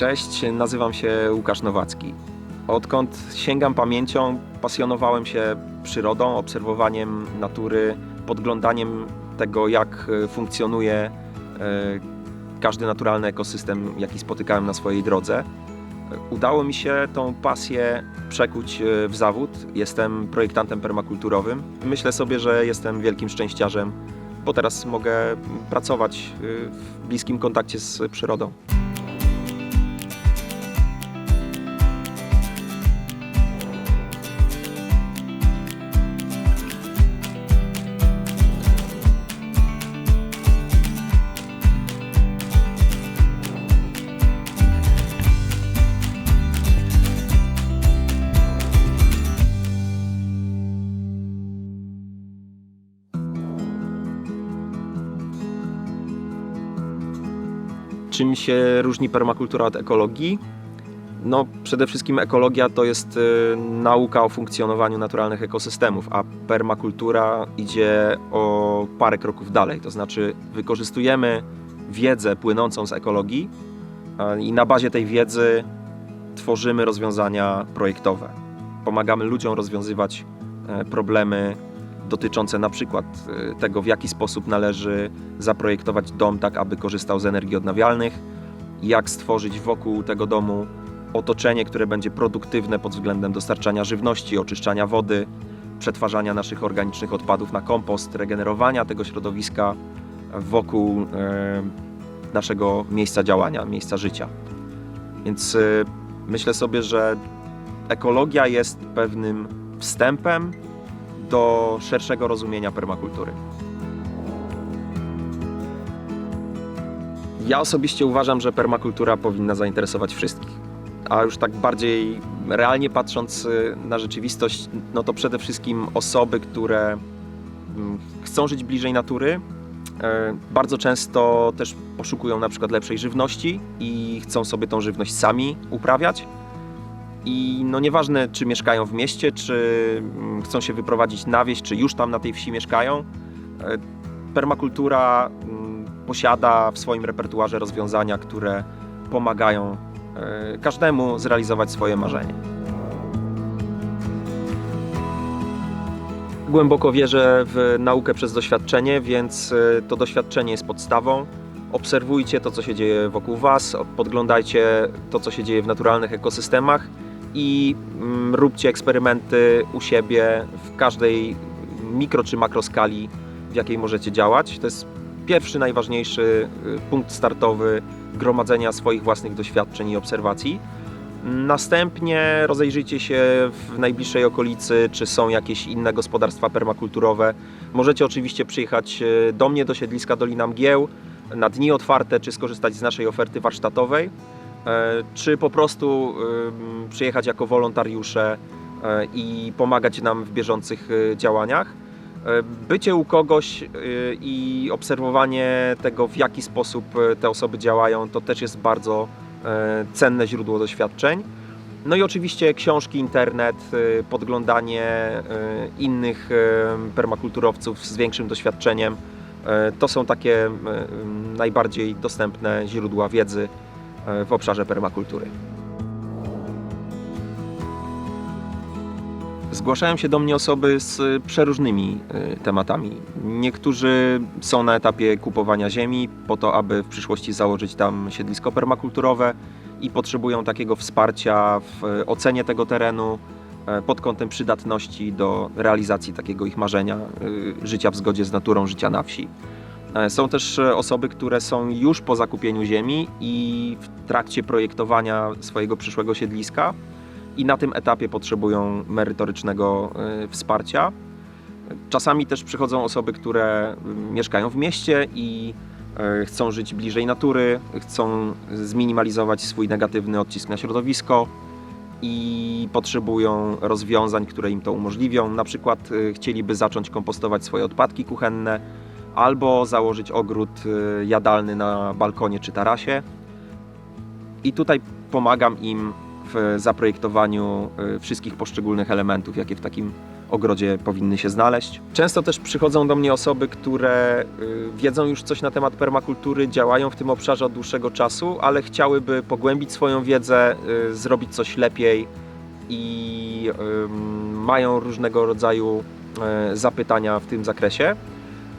Cześć, nazywam się Łukasz Nowacki. Odkąd sięgam pamięcią, pasjonowałem się przyrodą, obserwowaniem natury, podglądaniem tego, jak e, funkcjonuje e, każdy naturalny ekosystem, jaki spotykałem na swojej drodze. Udało mi się tą pasję przekuć e, w zawód. Jestem projektantem permakulturowym. Myślę sobie, że jestem wielkim szczęściarzem, bo teraz mogę pracować w bliskim kontakcie z przyrodą. Czym się różni permakultura od ekologii? No, przede wszystkim ekologia to jest y, nauka o funkcjonowaniu naturalnych ekosystemów, a permakultura idzie o parę kroków dalej. To znaczy, wykorzystujemy wiedzę płynącą z ekologii i na bazie tej wiedzy tworzymy rozwiązania projektowe. Pomagamy ludziom rozwiązywać e, problemy dotyczące na przykład e, tego, w jaki sposób należy zaprojektować dom tak, aby korzystał z energii odnawialnych, jak stworzyć wokół tego domu otoczenie, które będzie produktywne pod względem dostarczania żywności, oczyszczania wody, przetwarzania naszych organicznych odpadów na kompost, regenerowania tego środowiska wokół e, naszego miejsca działania, miejsca życia. Więc e, myślę sobie, że ekologia jest pewnym wstępem do szerszego rozumienia permakultury. Ja osobiście uważam, że permakultura powinna zainteresować wszystkich. A już tak bardziej realnie patrząc y, na rzeczywistość, no to przede wszystkim osoby, które mm, chcą żyć bliżej natury, e, bardzo często też poszukują na przykład lepszej żywności i chcą sobie tą żywność sami uprawiać. I no nieważne, czy mieszkają w mieście, czy mm, chcą się wyprowadzić na wieś, czy już tam na tej wsi mieszkają, e, permakultura mm, posiada w swoim repertuarze rozwiązania, które pomagają e, każdemu zrealizować swoje marzenie. Głęboko wierzę w naukę przez doświadczenie, więc e, to doświadczenie jest podstawą. Obserwujcie to, co się dzieje wokół Was, podglądajcie to, co się dzieje w naturalnych ekosystemach i mm, róbcie eksperymenty u siebie w każdej mikro czy makroskali, w jakiej możecie działać. To jest pierwszy, najważniejszy y, punkt startowy gromadzenia swoich własnych doświadczeń i obserwacji. Następnie rozejrzyjcie się w najbliższej okolicy, czy są jakieś inne gospodarstwa permakulturowe. Możecie oczywiście przyjechać y, do mnie, do siedliska Dolina Mgieł, na dni otwarte, czy skorzystać z naszej oferty warsztatowej, czy po prostu przyjechać jako wolontariusze e, i pomagać nam w bieżących e, działaniach. E, Bycie u kogoś e, i obserwowanie tego, w jaki sposób e, te osoby działają, to też jest bardzo e, cenne źródło doświadczeń. No i oczywiście książki, internet, e, podglądanie e, innych e, permakulturowców z większym doświadczeniem. E, To są takie e, najbardziej dostępne źródła wiedzy e, w obszarze permakultury. Zgłaszają się do mnie osoby z przeróżnymi e, tematami. Niektórzy są na etapie kupowania ziemi po to, aby w przyszłości założyć tam siedlisko permakulturowe i potrzebują takiego wsparcia w e, ocenie tego terenu e, pod kątem przydatności do realizacji takiego ich marzenia e, życia w zgodzie z naturą, życia na wsi. E, Są też e, osoby, które są już po zakupieniu ziemi i w trakcie projektowania swojego przyszłego siedliska i na tym etapie potrzebują merytorycznego e, wsparcia. Czasami też przychodzą osoby, które mm, mieszkają w mieście i chcą żyć bliżej natury, chcą zminimalizować swój negatywny odcisk na środowisko i potrzebują rozwiązań, które im to umożliwią. Na przykład chcieliby zacząć kompostować swoje odpadki kuchenne albo założyć ogród e, jadalny na balkonie czy tarasie. I tutaj pomagam im w zaprojektowaniu y, wszystkich poszczególnych elementów, jakie w takim ogrodzie powinny się znaleźć. Często też przychodzą do mnie osoby, które y, wiedzą już coś na temat permakultury, działają w tym obszarze od dłuższego czasu, ale chciałyby pogłębić swoją wiedzę, y, zrobić coś lepiej i mają różnego rodzaju zapytania w tym zakresie.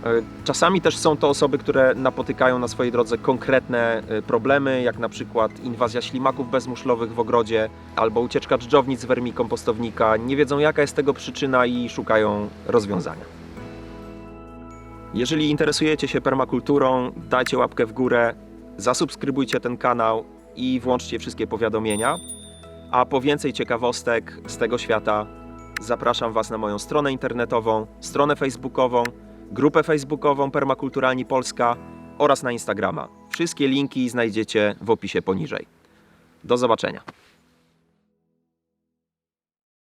E, Czasami też są to osoby, które napotykają na swojej drodze konkretne e, problemy, jak na przykład inwazja ślimaków bezmuszlowych w ogrodzie albo ucieczka dżdżownic z wermikompostownika. Nie wiedzą jaka jest tego przyczyna i szukają rozwiązania. Jeżeli interesujecie się permakulturą, dajcie łapkę w górę, zasubskrybujcie ten kanał i włączcie wszystkie powiadomienia. A po więcej ciekawostek z tego świata zapraszam Was na moją stronę internetową, stronę facebookową, grupę facebookową Permakulturalni Polska oraz na Instagrama. Wszystkie linki znajdziecie w opisie poniżej. Do zobaczenia.